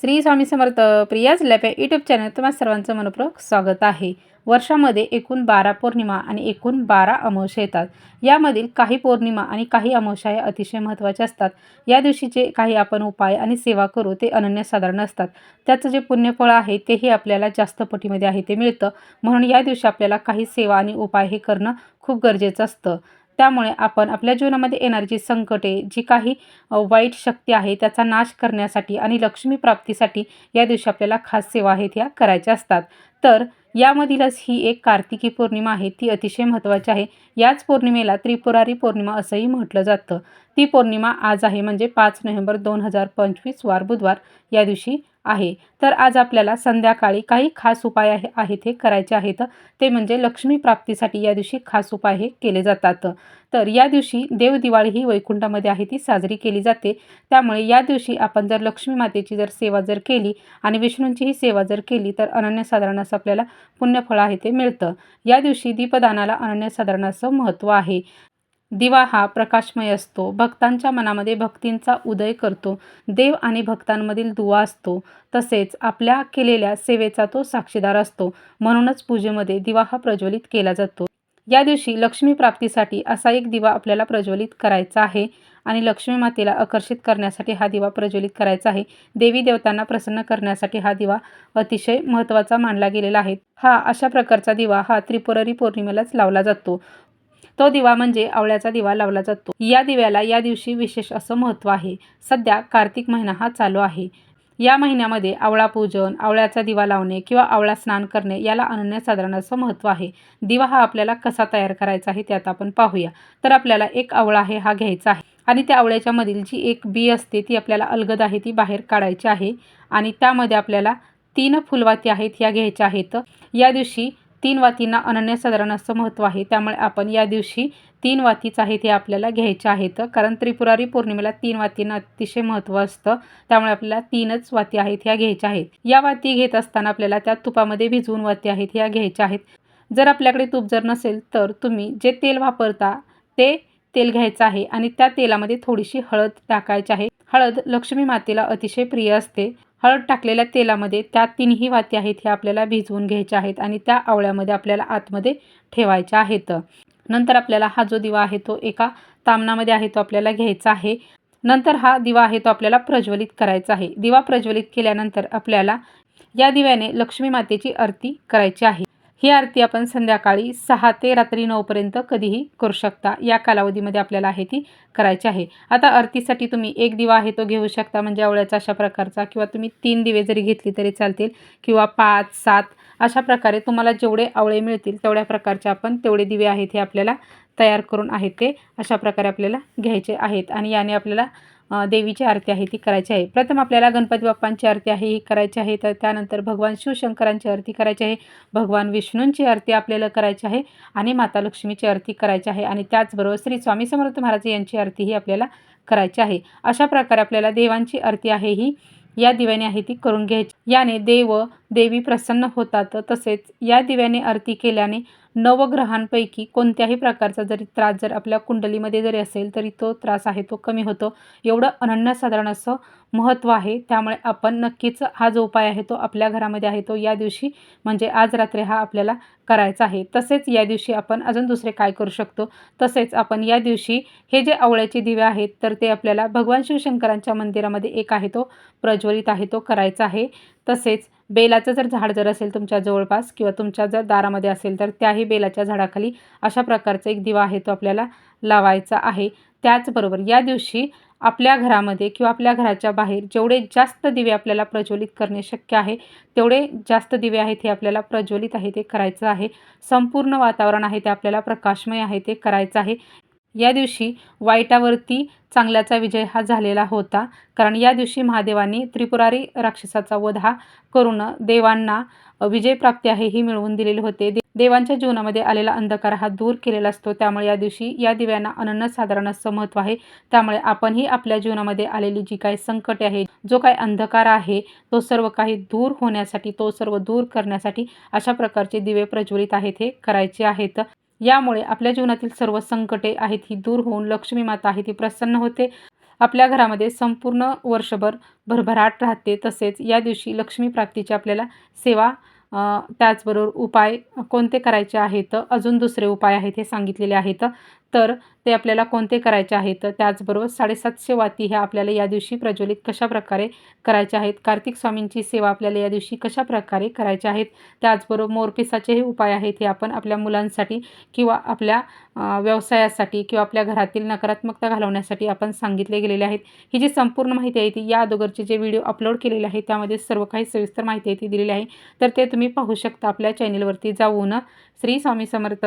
श्री स्वामी समर्थ प्रियाज लॅपे YouTube channel तुम्हा सर्वांचं मनपूर्वक स्वागत आहे. वर्षामध्ये एकूण बारा पौर्णिमा आणि एकूण बारा अमावस्या येतात. यामधील काही पौर्णिमा आणि काही अमावस्या या अतिशय महत्त्वाच्या असतात. या दिवशी जे काही आपण उपाय आणि सेवा करू ते अनन्यसाधारण असतात. त्याचं जे पुण्यफळ आहे तेही आपल्याला जास्त पटीमध्ये आहे ते मिळतं. म्हणून या दिवशी आपल्याला काही सेवा आणि उपाय हे करणं खूप गरजेचं असतं. त्यामुळे आपण आपल्या जीवनामध्ये येणारी जी संकटे जी काही वाईट शक्ती आहे त्याचा नाश करण्यासाठी आणि लक्ष्मी प्राप्तीसाठी या दिवशी आपल्याला खास सेवा आहेत ह्या करायच्या असतात. तर यामधीलच ही एक कार्तिकी पौर्णिमा आहे. ती अतिशय महत्त्वाची आहे. याच पौर्णिमेला त्रिपुरारी पौर्णिमा असंही म्हटलं जातं. ती पौर्णिमा आज आहे म्हणजे पाच नोव्हेंबर दोन हजार पंचवीस वार बुधवार या दिवशी आहे. तर आज आपल्याला संध्याकाळी काही खास उपाय आहे आहेत हे करायचे आहेत. ते म्हणजे लक्ष्मी प्राप्तीसाठी या दिवशी खास उपाय हे केले जातात. तर या दिवशी देवदिवाळी ही वैकुंठामध्ये आहे ती साजरी केली जाते. त्यामुळे या दिवशी आपण जर लक्ष्मी मातेची जर सेवा जर केली आणि विष्णूंचीही सेवा जर केली तर अनन्यसाधारण असं आपल्याला पुण्यफळ आहे ते मिळतं. या दिवशी दीपदानाला अनन्यसाधारण असं महत्त्व आहे. दिवा हा प्रकाशमय असतो. भक्तांच्या मनामध्ये भक्तींचा उदय करतो. देव आणि भक्तांमधील दुवा असतो. तसेच आपल्या केलेल्या सेवेचा तो साक्षीदार असतो. म्हणूनच पूजेमध्ये दिवा हा प्रज्वलित केला जातो. या दिवशी लक्ष्मी प्राप्तीसाठी असा एक दिवा आपल्याला प्रज्वलित करायचा आहे आणि लक्ष्मी मातेला आकर्षित करण्यासाठी हा दिवा प्रज्वलित करायचा आहे. देवी देवतांना प्रसन्न करण्यासाठी हा दिवा अतिशय महत्त्वाचा मानला गेलेला आहे. हा अशा प्रकारचा दिवा हा त्रिपुरारी पौर्णिमेलाच लावला जातो. तो दिवा म्हणजे आवळ्याचा दिवा लावला जातो. या दिव्याला या दिवशी विशेष असं महत्त्व आहे. सध्या कार्तिक महिना हा चालू आहे. या महिन्यामध्ये आवळा पूजन आवळ्याचा दिवा लावणे किंवा आवळा स्नान करणे याला अनन्यसाधारण असं महत्त्व आहे. दिवा हा आपल्याला कसा तयार करायचा आहे त्यात आपण पाहूया. तर आपल्याला एक आवळा आहे हा घ्यायचा आहे. आणि त्या आवळ्याच्या मधील जी एक बी असते ती आपल्याला अलगद आहे ती बाहेर काढायची आहे. आणि त्यामध्ये आपल्याला तीन फुलवाती आहेत ह्या घ्यायच्या आहेत. या दिवशी तीन वातींना अनन्यसाधारण असं महत्त्व आहे. त्यामुळे आपण या दिवशी तीन वातीच आहेत हे आपल्याला घ्यायच्या आहेत कारण त्रिपुरारी पौर्णिमेला तीन वातींना अतिशय महत्त्व असतं. त्यामुळे आपल्याला तीनच वाती आहेत ह्या घ्यायच्या आहेत. या वाती घेत असताना आपल्याला त्या तुपामध्ये भिजवून वाती आहेत ह्या घ्यायच्या आहेत. जर आपल्याकडे तूप जर नसेल तर तुम्ही जे तेल वापरता ते तेल घ्यायचं आहे आणि त्या तेलामध्ये थोडीशी हळद टाकायची आहे. हळद लक्ष्मी मातेला अतिशय प्रिय असते. हळद टाकलेल्या तेलामध्ये त्या तिन्ही वाती आहेत हे आपल्याला भिजवून घ्यायच्या आहेत आणि त्या आवळ्यामध्ये आपल्याला आतमध्ये ठेवायच्या आहेत. नंतर आपल्याला हा जो दिवा आहे तो एका तामणामध्ये आहे तो आपल्याला घ्यायचा आहे. नंतर हा दिवा आहे तो आपल्याला प्रज्वलित करायचा आहे. दिवा प्रज्वलित केल्यानंतर आपल्याला या दिव्याने लक्ष्मी मातेची आरती करायची आहे. ही आरती आपण संध्याकाळी सहा ते रात्री नऊपर्यंत कधीही करू शकता. या कालावधीमध्ये आपल्याला आहे ती करायची आहे. आता आरतीसाठी तुम्ही एक दिवा आहे तो घेऊ शकता. म्हणजे आवळ्याचा अशा प्रकारचा किंवा तुम्ही तीन दिवे जरी घेतली तरी चालतील. किंवा पाच सात अशा प्रकारे तुम्हाला जेवढे आवळे मिळतील तेवढ्या प्रकारचे आपण तेवढे दिवे आहेत हे आपल्याला तयार करून आहेत ते अशा प्रकारे आपल्याला घ्यायचे आहेत. आणि याने आपल्याला देवीची आरती आहे ती करायची आहे. प्रथम आपल्याला गणपती बाप्पांची आरती आहे ही करायची आहे. तर त्यानंतर भगवान शिवशंकरांची आरती करायची आहे. भगवान विष्णूंची आरती आपल्याला करायची आहे आणि माता लक्ष्मीची आरती करायची आहे. आणि त्याचबरोबर श्री स्वामी समर्थ महाराज यांची आरती ही आपल्याला करायची आहे. अशा प्रकारे आपल्याला देवांची आरती आहे ही या दिव्याने आहे ती करून घ्यायची. याने देव देवी प्रसन्न होतात तसेच या दिव्याने आरती केल्याने नवग्रहांपैकी कोणत्याही प्रकारचा जरी त्रास जर आपल्या कुंडलीमध्ये जरी असेल तरी तो त्रास आहे तो कमी होतो. एवढं अनन्यसाधारण असं महत्त्व आहे. त्यामुळे आपण नक्कीच हा जो उपाय आहे तो आपल्या घरामध्ये आहे तो या दिवशी म्हणजे आज रात्री हा आपल्याला करायचा आहे. तसेच या दिवशी आपण अजून दुसरे काय करू शकतो? तसेच आपण या दिवशी हे जे आवळ्याचे दिवे आहेत तर ते आपल्याला भगवान शिवशंकरांच्या मंदिरामध्ये एक आहे तो प्रज्वलित आहे तो करायचा आहे. तसेच बेलाचं जर झाड जर असेल तुमच्या जवळपास किंवा तुमच्या जर दारामध्ये असेल तर त्याही बेलाच्या झाडाखाली अशा प्रकारचा एक दिवा आहे तो आपल्याला लावायचा आहे. त्याचबरोबर या दिवशी आपल्या घरामध्ये किंवा आपल्या घराच्या बाहेर जेवढे जास्त दिवे आपल्याला प्रज्वलित करणे शक्य आहे तेवढे जास्त दिवे आहेत हे आपल्याला प्रज्वलित आहे ते करायचं आहे. संपूर्ण वातावरण आहे ते आपल्याला प्रकाशमय आहे ते करायचं आहे. या दिवशी वाईटावरती चांगल्याचा विजय हा झालेला होता. कारण या दिवशी महादेवांनी त्रिपुरारी राक्षसाचा वध हा करून देवांना विजय प्राप्ती आहे ही मिळवून दिलेली होते. देवांच्या जीवनामध्ये आलेला अंधकार हा दूर केलेला असतो. त्यामुळे या दिवशी या दिव्यांना अनन्यसाधारण असं महत्त्व आहे. त्यामुळे आपणही आपल्या जीवनामध्ये आलेली जी काही संकटे आहे जो काही अंधकार आहे तो सर्व काही दूर होण्यासाठी तो सर्व दूर करण्यासाठी अशा प्रकारचे दिवे प्रज्वलित आहेत हे करायचे आहेत. यामुळे आपल्या जीवनातील सर्व संकटे आहेत ही दूर होऊन लक्ष्मी माता आहे ती प्रसन्न होते. आपल्या घरामध्ये संपूर्ण वर्षभर भरभराट राहते. तसेच या दिवशी लक्ष्मी प्राप्तीची आपल्याला सेवा त्याचबरोबर उपाय कोणते करायचे आहेत? अजून दुसरे उपाय आहेत हे सांगितलेले आहेत. तर ते आपल्याला कोणते करायचे आहेत? त्याचबरोबर साडेसातशे वाती ह्या आपल्याला या दिवशी प्रज्वलित कशाप्रकारे करायच्या आहेत? कार्तिक स्वामींची सेवा आपल्याला या दिवशी कशाप्रकारे करायच्या आहेत? त्याचबरोबर मोरपिसाचे हे उपाय आहेत हे आपण आपल्या मुलांसाठी किंवा आपल्या व्यवसायासाठी किंवा आपल्या घरातील नकारात्मकता घालवण्यासाठी आपण सांगितले गेलेले आहेत. ही जी संपूर्ण माहिती आहे ती या अगोदरचे जे व्हिडिओ अपलोड केलेले आहे त्यामध्ये सर्व काही सविस्तर माहिती आहे ती दिलेली आहे. तर ते तुम्ही पाहू शकता आपल्या चॅनेलवरती जाऊन. श्री स्वामी समर्थ.